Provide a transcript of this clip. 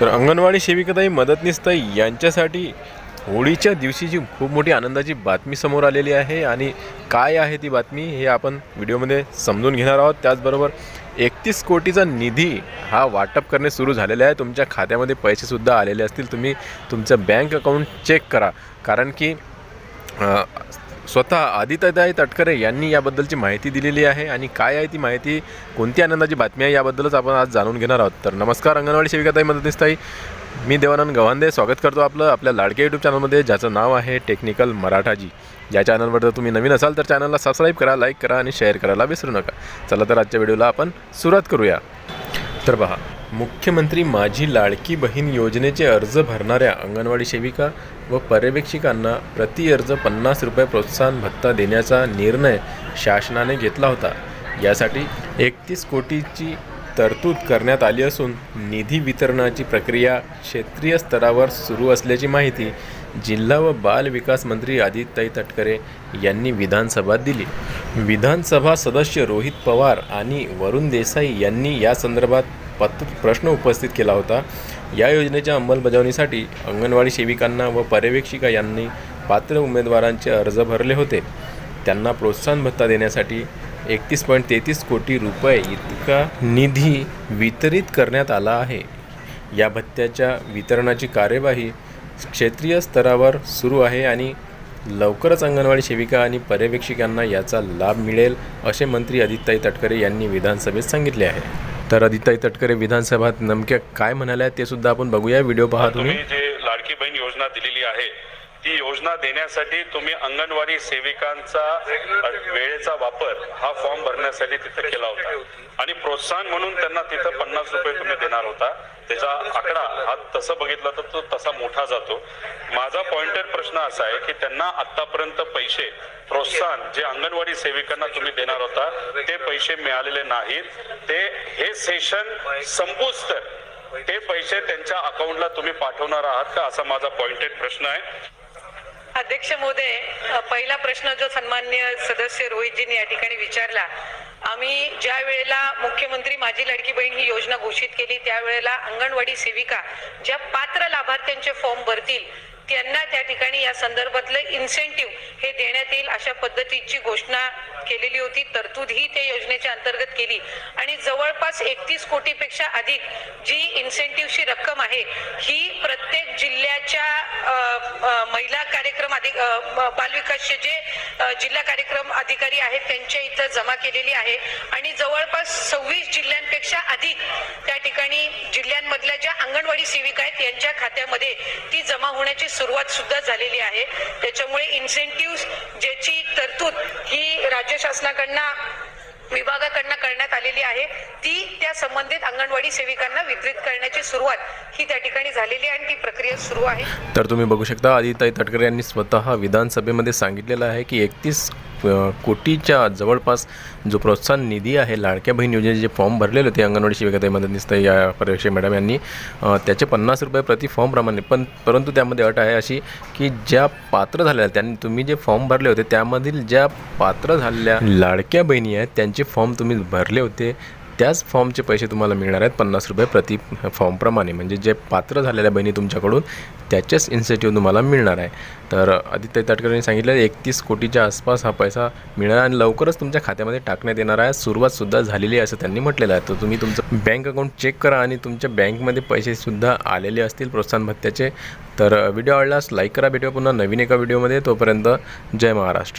तर अंगणवाडी सेविकाताई मदतनीसताई यांच्यासाठी होळीच्या दिवशीची खूप मोठी आनंदाची बातमी समोर आलेली आहे आणि काय आहे ती बातमी हे आपण व्हिडिओमध्ये समजून घेणार आहोत. त्याचबरोबर एकतीस कोटीचा निधी हा वाटप करणे सुरू झालेला आहे. तुमच्या खात्यामध्ये पैसेसुद्धा आलेले असतील. तुम्ही तुमचं बँक अकाउंट चेक करा. कारण की स्वतः आदित्यदाय तटकरे यांनी याबद्दलची माहिती दिलेली आहे आणि काय आहे ती माहिती कोणती आनंदाची बातमी आहे याबद्दलच आपण आज जाणून घेणार आहोत. तर नमस्कार अंगणवाडी सेविकाताई मदतनीसताई. मी देवानंद गव्हांदे स्वागत करतो आपलं आपल्या लाडक्या यूट्यूब चॅनलमध्ये ज्याचं नाव आहे टेक्निकल मराठाजी. या चॅनलवर जर तुम्ही नवीन असाल तर चॅनलला सबस्क्राईब करा लाईक करा आणि शेअर करायला विसरू नका. चला तर आजच्या व्हिडिओला आपण सुरुवात करूया. तर पहा मुख्यमंत्री माझी लाडकी बहीण योजनेचे अर्ज भरणाऱ्या अंगणवाडी सेविका व पर्यवेक्षिकांना प्रति अर्ज पन्नास रुपये प्रोत्साहन भत्ता देण्याचा निर्णय शासनाने घेतला होता. यासाठी एकतीस कोटीची तरतूद करण्यात आली असून निधी वितरणाची प्रक्रिया क्षेत्रीय स्तरावर सुरू असल्याची माहिती जिल्हा व बाल विकास मंत्री आदित्य तटकरे यांनी विधानसभेत दिली. विधानसभा सदस्य रोहित पवार आणि वरुण देसाई यांनी या संदर्भात पत्र प्रश्न उपस्थित केला होता. या योजनेच्या अंमलबजावणीसाठी अंगणवाडी सेविकांना व पर्यवेक्षिका यांनी पात्र उमेदवारांचे अर्ज भरले होते. त्यांना प्रोत्साहन भत्ता देण्यासाठी एकतीस पॉईंट तेहतीस कोटी रुपये इतका निधी वितरित करण्यात आला आहे. या भत्त्याच्या वितरणाची कार्यवाही क्षेत्रीय स्तरावर सुरू आहे आणि लवकरच अंगणवाडी सेविका आणि पर्यवेक्षिकांना याचा लाभ मिळेल असे मंत्री आदित्यताई तटकरे यांनी विधानसभेत सांगितले आहे. तर आदित्यताई तटकरे विधानसभेत नेमक्या काय म्हणाल्या ते सुद्धा आपण बघूया. व्हिडिओ पहा तुम्ही तुम्ही. जे लाडकी बहीण योजना दिलेली आहे ती योजना देण्यासाठी तुम्ही अंगणवाडी सेविकांचा वेळेचा वापर हा फॉर्म भरण्यासाठी तिथं केला होता. आणि प्रोत्साहन म्हणून त्यांना तिथं पन्नास रुपये तुम्ही देणार होता. त्याचा आकडा हा तसं बघितला तर तो तसा मोठा जातो. माझा पॉइंटेड प्रश्न असा आहे की त्यांना आतापर्यंत पैसे प्रोत्साहन जे अंगणवाडी सेविकांना तुम्ही देणार होता ते पैसे मिळालेले नाहीत. ते हे सेशन संपूच तर ते पैसे त्यांच्या अकाउंटला तुम्ही पाठवणार आहात का? असा माझा पॉइंटेड प्रश्न आहे. अध्यक्ष मोदे पहिला प्रश्न जो सन्मान्य सदस्य रोहितजींनी या ठिकाणी विचारला आम्ही ज्या वेळेला मुख्यमंत्री माझी लाडकी बहीण ही योजना घोषित केली त्यावेळेला अंगणवाडी सेविका ज्या पात्र लाभार्थ्यांचे फॉर्म भरतील त्यांना त्या ठिकाणी या संदर्भातलं इन्सेंटिव्ह हे देण्यात येईल अशा पद्धतीची घोषणा केलेली होती. तरतूद ही त्या योजनेच्या अंतर्गत केली. आणि जवळपास एकतीस कोटीपेक्षा अधिक जी इन्सेंटिव्हची रक्कम आहे ही प्रत्येक जिल्ह्याच्या महिला कार्यक्रम अधिक बालविकासचे जे जिल्हा कार्यक्रम अधिकारी आहेत त्यांच्या इथं जमा केलेली आहे. आणि जवळपास सव्वीस जिल्ह्यांपेक्षा अधिक त्या ठिकाणी जिल्ह्यांमधल्या ज्या अंगणवाडी सेविका आहेत यांच्या खात्यामध्ये ती जमा होण्याची सुरुवात सुद्धा झालेली आहे. त्याच्यामुळे इन्सेंटिव्ह ज्याची तरतूद ही राज्य शासनाकडनं विभागाकडनं करण्यात आलेली आहे. ती त्या संबंधित अंगणवाडी सेविकांना वितरित करण्याची सुरुवात ही त्या ठिकाणी झालेली आहे आणि ती प्रक्रिया सुरू आहे. तर तुम्ही बघू शकता आदिताई तटकरे यांनी स्वतः विधानसभेमध्ये सांगितलेलं आहे की एकतीस कोटीच्या जवळपास जो प्रोत्साहन निधी आहे लाडक्या बहीण योजनेचे जे फॉर्म भरलेले होते अंगणवाडी शिविकाताई मदतनीस या परीक्षा मॅडम यांनी त्याचे पन्नास रुपये प्रति फॉर्मप्रमाणे पण परंतु त्यामध्ये अट आहे अशी की ज्या पात्र झालेल्या त्यांनी तुम्ही जे फॉर्म भरले होते त्यामधील ज्या पात्र झालेल्या लाडक्या बहिणी आहेत त्यांचे फॉर्म तुम्ही भरले होते त्याच फॉर्मचे पैसे तुम्हाला मिळणार आहेत पन्नास रुपये प्रति फॉर्मप्रमाणे. म्हणजे जे पात्र झालेल्या बहिणी तुमच्याकडून त्याचेच इन्सेंटिव्ह तुम्हाला मिळणार आहे. तर आदित्य तटकरेंनी सांगितलं एकतीस कोटीच्या आसपास हा पैसा मिळणार आणि लवकरच तुमच्या खात्यामध्ये टाकण्यात येणार आहे. सुरुवातसुद्धा झालेली आहे असं त्यांनी म्हटलेलं आहे. तर तुम्ही तुमचं बँक अकाउंट चेक करा आणि तुमच्या बँकमध्ये पैसेसुद्धा आलेले असतील प्रोत्साहन भत्त्याचे. तर व्हिडिओ आवडल्यास लाईक करा. भेटूया पुन्हा नवीन एका व्हिडिओमध्ये. तोपर्यंत जय महाराष्ट्र.